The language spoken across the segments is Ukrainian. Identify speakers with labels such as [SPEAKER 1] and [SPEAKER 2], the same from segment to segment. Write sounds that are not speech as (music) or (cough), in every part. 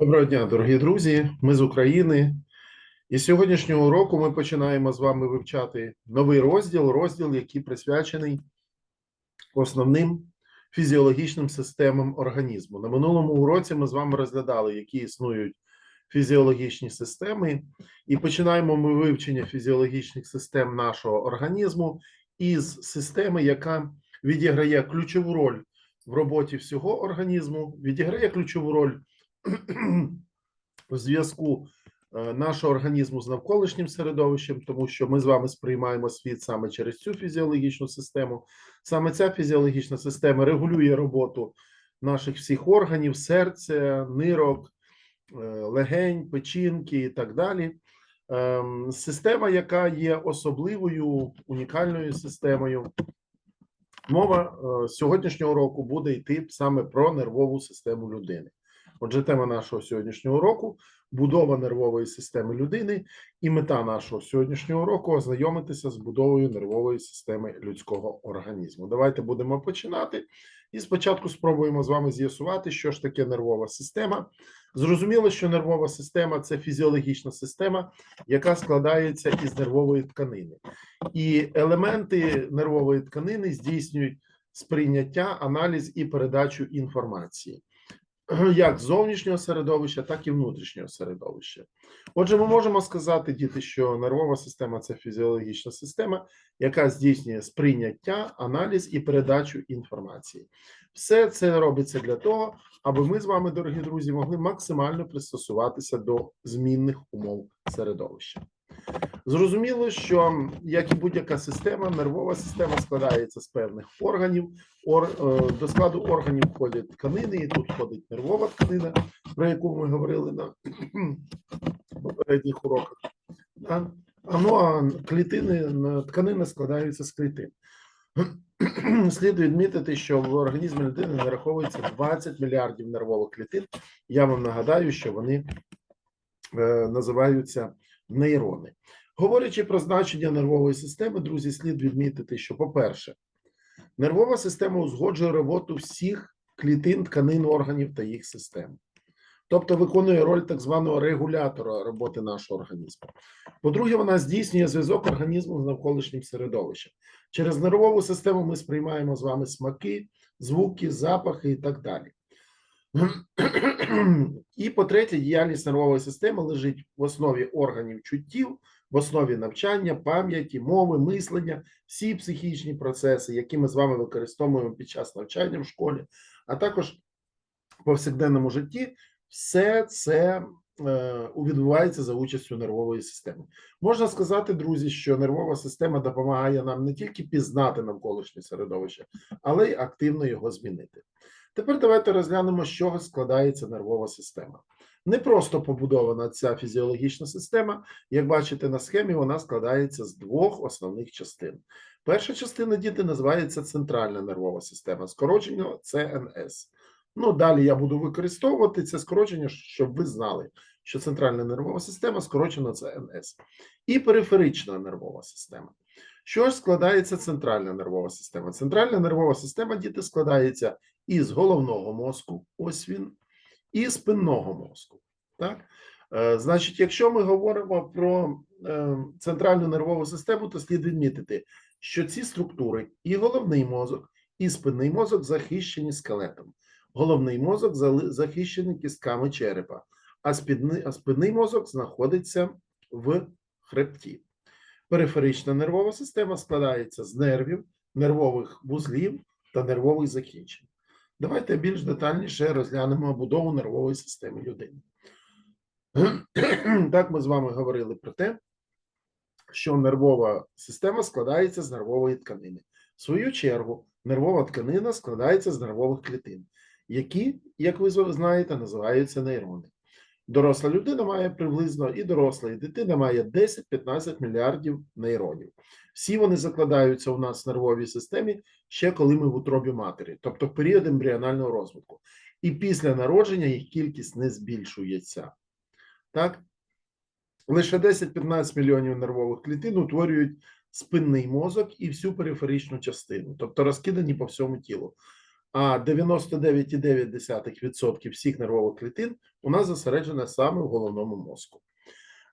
[SPEAKER 1] Доброго дня, дорогі друзі. Ми з України. І з сьогоднішнього уроку ми починаємо з вами вивчати новий розділ, розділ, який присвячений основним фізіологічним системам організму. На минулому уроці ми з вами розглядали, які існують фізіологічні системи, і починаємо ми вивчення фізіологічних систем нашого організму із системи, яка відіграє ключову роль в роботі всього організму, відіграє ключову роль зв'язку е, нашого організму з навколишнім середовищем, тому що ми з вами сприймаємо світ саме через цю фізіологічну систему. Саме ця фізіологічна система регулює роботу наших всіх органів, серця, нирок, е, легень, печінки і так далі. Ем, Система, яка є особливою унікальною системою. Мова е, сьогоднішнього року буде йти саме про нервову систему людини. Отже, тема нашого сьогоднішнього уроку будова нервової системи людини, і мета нашого сьогоднішнього уроку ознайомитися з будовою нервової системи людського організму. Давайте будемо починати. І спочатку спробуємо з вами з'ясувати, що ж таке нервова система. Зрозуміло, що нервова система це фізіологічна система, яка складається із нервової тканини. І елементи нервової тканини здійснюють сприйняття, аналіз і передачу інформації як зовнішнього середовища, так і внутрішнього середовища. Отже, ми можемо сказати, діти, що нервова система це фізіологічна система, яка здійснює сприйняття, аналіз і передачу інформації. Все це робиться для того, аби ми з вами, дорогі друзі, могли максимально пристосуватися до змінних умов середовища. Зрозуміло, що як і будь-яка система, нервова система складається з певних органів. Ор, е, до складу органів входять тканини, і тут входить нервова тканина, про яку ми говорили на (clears throat) попередніх уроках. А, ну а клітини тканини складаються з клітин. (clears throat) Слід відмітити, що в організмі людини нараховується 20 мільярдів нервових клітин. Я вам нагадаю, що вони е, називаються нейрони. Говорячи про значення нервової системи, друзі, слід відмітити, що, по-перше, нервова система узгоджує роботу всіх клітин, тканин, органів та їх систем. Тобто виконує роль так званого регулятора роботи нашого організму. По-друге, вона здійснює зв'язок організму з навколишнім середовищем. Через нервову систему ми сприймаємо з вами смаки, звуки, запахи і так далі. І по-третє, діяльність нервової системи лежить в основі органів чуттів, в основі навчання, пам'яті, мови, мислення, всі психічні процеси, які ми з вами використовуємо під час навчання в школі, а також в повсякденному житті, все це е, відбувається за участю нервової системи. Можна сказати, друзі, що нервова система допомагає нам не тільки пізнати навколишнє середовище, але й активно його змінити. Тепер давайте розглянемо, з чого складається нервова система. Не просто побудована ця фізіологічна система, як бачите на схемі, вона складається з двох основних частин. Перша частина діти називається центральна нервова система, скорочення ЦНС. Ну, далі я буду використовувати це скорочення, щоб ви знали, що центральна нервова система скорочена ЦНС. І периферична нервова система. Що ж складається центральна нервова система? Центральна нервова система діти складається із головного мозку, ось він, і спинного мозку. Так? Е, Значить, якщо ми говоримо про е, центральну нервову систему, то слід відмітити, що ці структури і головний мозок, і спинний мозок захищені скелетом. Головний мозок захищений кістками черепа, а спідни- а спинний мозок знаходиться в хребті. Периферична нервова система складається з нервів, нервових вузлів та нервових закінчень. Давайте більш детальніше розглянемо будову нервової системи людини. Так, ми з вами говорили про те, що нервова система складається з нервової тканини. В свою чергу, нервова тканина складається з нервових клітин, які, як ви знаєте, називаються нейрони. Доросла людина має приблизно і доросла, і дитина має 10-15 мільярдів нейронів. Всі вони закладаються у нас в нервовій системі ще коли ми в утробі матері, тобто в період ембріонального розвитку. І після народження їх кількість не збільшується. Так? Лише 10-15 мільйонів нервових клітин утворюють спинний мозок і всю периферичну частину, тобто розкидані по всьому тілу. А 99,9% всіх нервових клітин у нас зосереджена саме в головному мозку.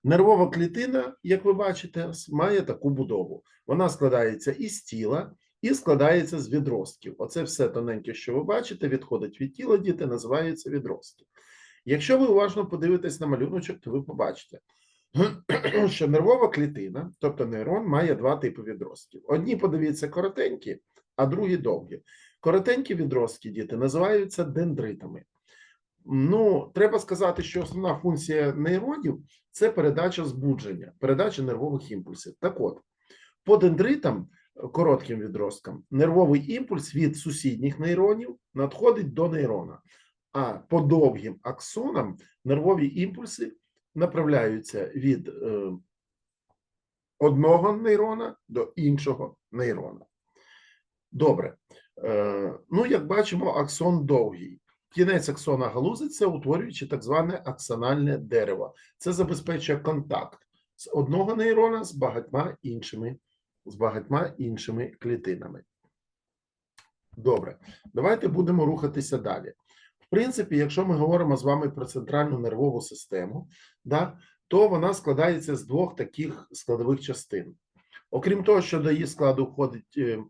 [SPEAKER 1] Нервова клітина, як ви бачите, має таку будову. Вона складається із тіла і складається з відростків. Оце все тоненьке, що ви бачите, відходить від тіла, діти називаються відростки. Якщо ви уважно подивитесь на малюночок, то ви побачите, (clears throat) що нервова клітина, тобто нейрон, має два типи відростків. Одні, подивіться, коротенькі, а другі довгі. Коротенькі відростки, діти, називаються дендритами. Ну, треба сказати, що основна функція нейронів це передача збудження, передача нервових імпульсів. Так от, по дендритам, коротким відросткам, нервовий імпульс від сусідніх нейронів надходить до нейрона, а по довгим аксонам нервові імпульси направляються від е, одного нейрона до іншого нейрона. Добре. Е, ну, як бачимо, аксон довгий. Кінець аксона галузиться, утворюючи так зване аксональне дерево. Це забезпечує контакт з одного нейрона з багатьма іншими, з багатьма іншими клітинами. Добре, давайте будемо рухатися далі. В принципі, якщо ми говоримо з вами про центральну нервову систему, да, то вона складається з двох таких складових частин. Окрім того, що до її складу входить е,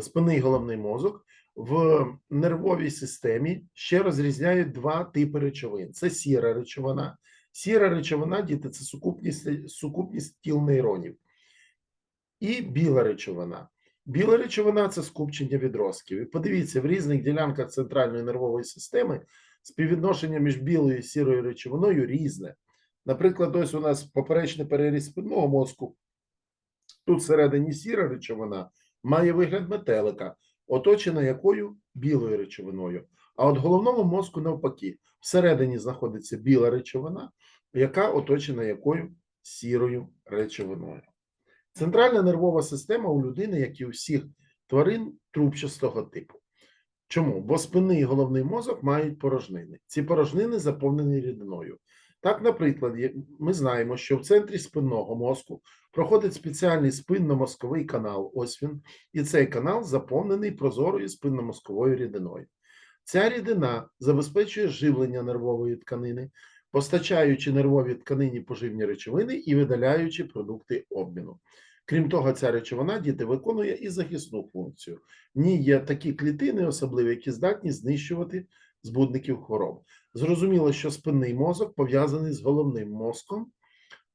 [SPEAKER 1] спинний головний мозок, в нервовій системі ще розрізняють два типи речовин: це сіра речовина. Сіра речовина, діти, це сукупність, сукупність тіл нейронів, і біла речовина. Біла речовина це скупчення відростків. І подивіться, в різних ділянках центральної нервової системи співвідношення між білою і сірою речовиною різне. Наприклад, ось у нас поперечний переріз спинного мозку. Тут всередині сіра речовина має вигляд метелика, оточена якою білою речовиною. А от головному мозку навпаки, всередині знаходиться біла речовина, яка оточена якою сірою речовиною. Центральна нервова система у людини, як і у всіх тварин, трубчастого типу. Чому? Бо спинний і головний мозок мають порожнини. Ці порожнини заповнені рідиною. Так, наприклад, ми знаємо, що в центрі спинного мозку проходить спеціальний спинномозковий канал. Ось він, і цей канал заповнений прозорою спинномозковою рідиною. Ця рідина забезпечує живлення нервової тканини, постачаючи нервовій тканині поживні речовини і видаляючи продукти обміну. Крім того, ця речовина діти виконує і захисну функцію. В ній є такі клітини, особливі, які здатні знищувати збудників хвороб. Зрозуміло, що спинний мозок пов'язаний з головним мозком,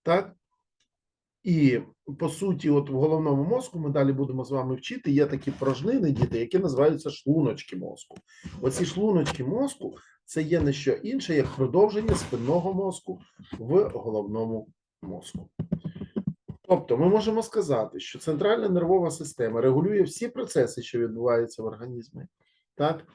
[SPEAKER 1] так? І по суті, от в головному мозку ми далі будемо з вами вчити. Є такі порожнини, діти, які називаються шлуночки мозку. Оці шлуночки мозку це є не що інше, як продовження спинного мозку в головному мозку. Тобто, ми можемо сказати, що центральна нервова система регулює всі процеси, що відбуваються в організмі, так?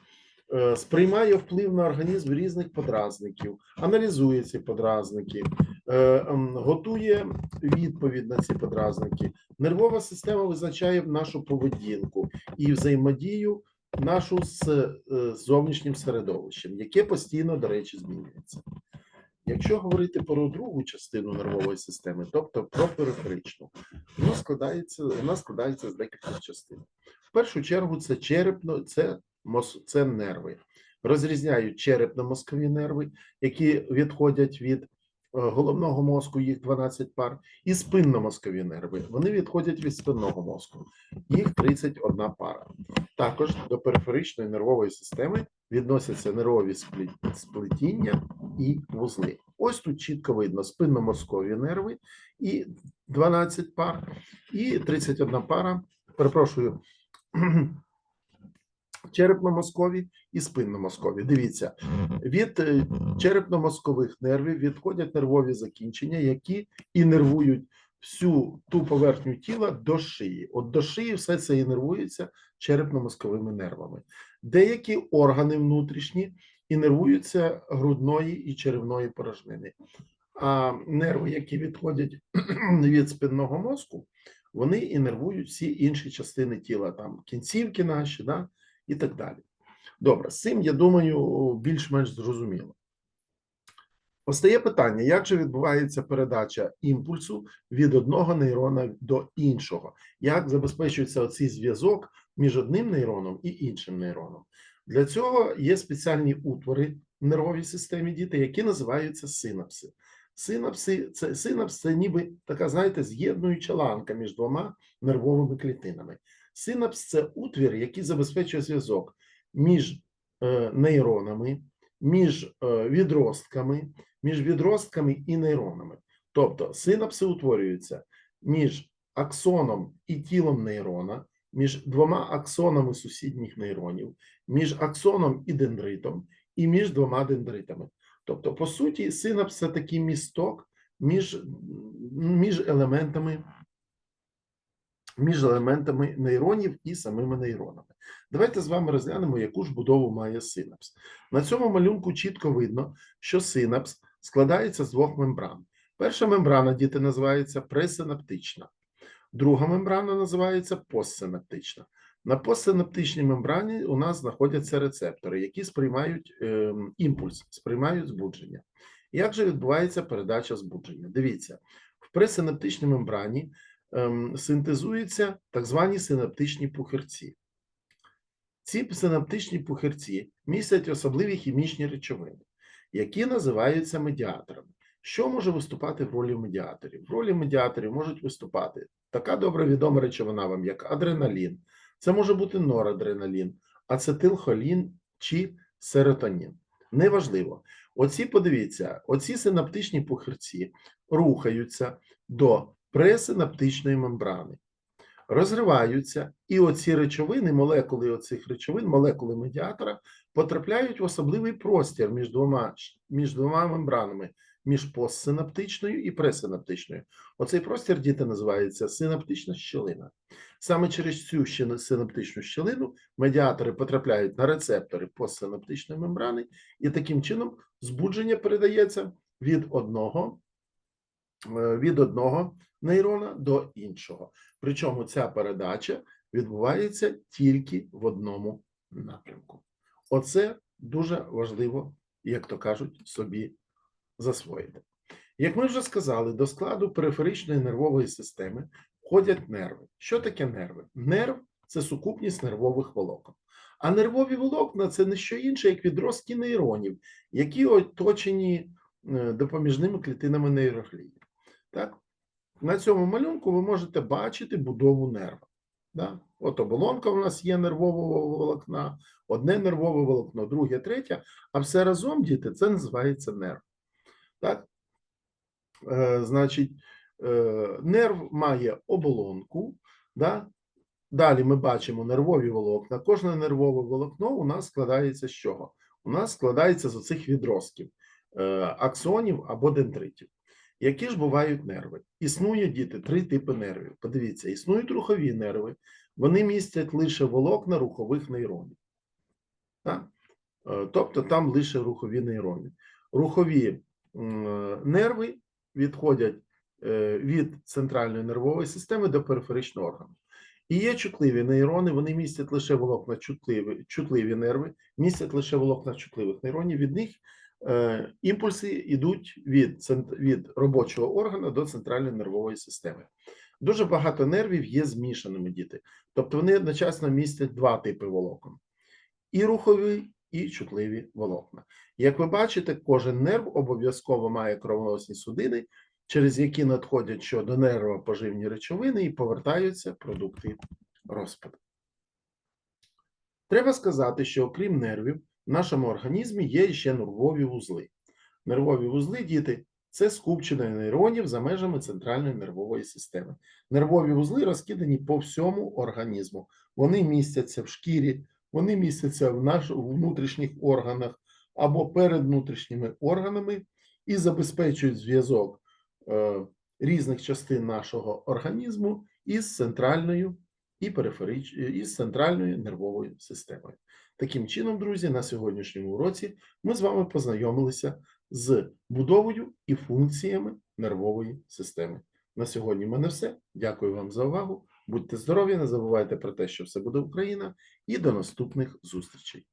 [SPEAKER 1] Е, сприймає вплив на організм різних подразників, аналізує ці подразники, е, ем, готує відповідь на ці подразники. Нервова система визначає нашу поведінку і взаємодію нашу з е, зовнішнім середовищем, яке постійно, до речі, змінюється. Якщо говорити про другу частину нервової системи, тобто про периферичну, вона складається, вона складається з декількох частин. В першу чергу це черепно, це, це нерви. Розрізняють черепно-мозкові нерви, які відходять від е, головного мозку, їх 12 пар, і спинномозкові нерви. Вони відходять від спинного мозку, їх 31 пара. Також до периферичної нервової системи відносяться нервові сплетіння і вузли. Ось тут чітко видно спинномозкові нерви і 12 пар, і 31 пара, перепрошую, черепно-мозкові і спинномозкові. Дивіться, від е, черепно-мозкових нервів відходять нервові закінчення, які інервують всю ту поверхню тіла до шиї. От до шиї все це інервується черепно-мозковими нервами. Деякі органи внутрішні інервуються грудної і черевної порожнини. А нерви, які відходять (clears throat) від спинного мозку, вони інервують всі інші частини тіла, там кінцівки наші, да, і так далі. Добре, з цим, я думаю, більш-менш зрозуміло. Постає питання, як же відбувається передача імпульсу від одного нейрона до іншого? Як забезпечується оцей зв'язок між одним нейроном і іншим нейроном? Для цього є спеціальні утвори в нервовій системі діти, які називаються синапси. Синапси це синапс це ніби така, знаєте, з'єднуюча ланка між двома нервовими клітинами. Синапс це утвір, який забезпечує зв'язок між е, нейронами, між е, відростками, між відростками і нейронами. Тобто синапси утворюються між аксоном і тілом нейрона, між двома аксонами сусідніх нейронів, між аксоном і дендритом, і між двома дендритами. Тобто, по суті, синапс це такий місток між, між елементами. Між елементами нейронів і самими нейронами. Давайте з вами розглянемо, яку ж будову має синапс. На цьому малюнку чітко видно, що синапс складається з двох мембран. Перша мембрана, діти, називається пресинаптична, друга мембрана називається постсинаптична. На постсинаптичній мембрані у нас знаходяться рецептори, які сприймають е, імпульс, сприймають збудження. Як же відбувається передача збудження? Дивіться, в пресинаптичній мембрані ем, синтезуються так звані синаптичні пухирці. Ці синаптичні пухирці містять особливі хімічні речовини, які називаються медіаторами. Що може виступати в ролі медіаторів? В ролі медіаторів можуть виступати така добре відома речовина вам, як адреналін, це може бути норадреналін, ацетилхолін чи серотонін. Неважливо. Оці, подивіться, оці синаптичні пухирці рухаються до пресинаптичної мембрани, розриваються, і оці речовини, молекули оцих речовин, молекули медіатора, потрапляють в особливий простір між двома, між двома мембранами, між постсинаптичною і пресинаптичною. Оцей простір діти називається синаптична щелина. Саме через цю синаптичну щелину медіатори потрапляють на рецептори постсинаптичної мембрани, і таким чином збудження передається від одного, від одного нейрона до іншого. Причому ця передача відбувається тільки в одному напрямку. Оце дуже важливо, як то кажуть, собі засвоїти. Як ми вже сказали, до складу периферичної нервової системи входять нерви. Що таке нерви? Нерв це сукупність нервових волокон. А нервові волокна це не що інше, як відростки нейронів, які оточені е, допоміжними клітинами нейроглії. Так? На цьому малюнку ви можете бачити будову нерва. Да? От оболонка у нас є нервового волокна, одне нервове волокно, друге, третє, а все разом, діти, це називається нерв. Так? Е, значить, е, нерв має оболонку. Да? Далі ми бачимо нервові волокна. Кожне нервове волокно у нас складається з чого? У нас складається з оцих відростків, е, аксонів або дендритів. Які ж бувають нерви? Існує діти три типи нервів. Подивіться, існують рухові нерви, вони містять лише волокна рухових нейронів. Так? Е, Тобто там лише рухові нейрони. Рухові нерви відходять е, від центральної нервової системи до периферичного органу. І є чутливі нейрони, вони містять лише волокна чутливі, чутливі нерви, містять лише волокна чутливих нейронів. Від них імпульси йдуть від, від робочого органу до центральної нервової системи. Дуже багато нервів є змішаними діти, тобто вони одночасно містять два типи волокон: і рухові, і чутливі волокна. Як ви бачите, кожен нерв обов'язково має кровоносні судини, через які надходять що до нерва поживні речовини і повертаються продукти розпаду. Треба сказати, що окрім нервів, в нашому організмі є ще нервові вузли. Нервові вузли, діти, це скупчення нейронів за межами центральної нервової системи. Нервові вузли розкидані по всьому організму. Вони містяться в шкірі, вони містяться в наших внутрішніх органах або перед внутрішніми органами і забезпечують зв'язок е, різних частин нашого організму із центральною і периферич... із центральною нервовою системою. Таким чином, друзі, на сьогоднішньому уроці ми з вами познайомилися з будовою і функціями нервової системи. На сьогодні в мене все. Дякую вам за увагу. Будьте здорові, не забувайте про те, що все буде Україна, і до наступних зустрічей.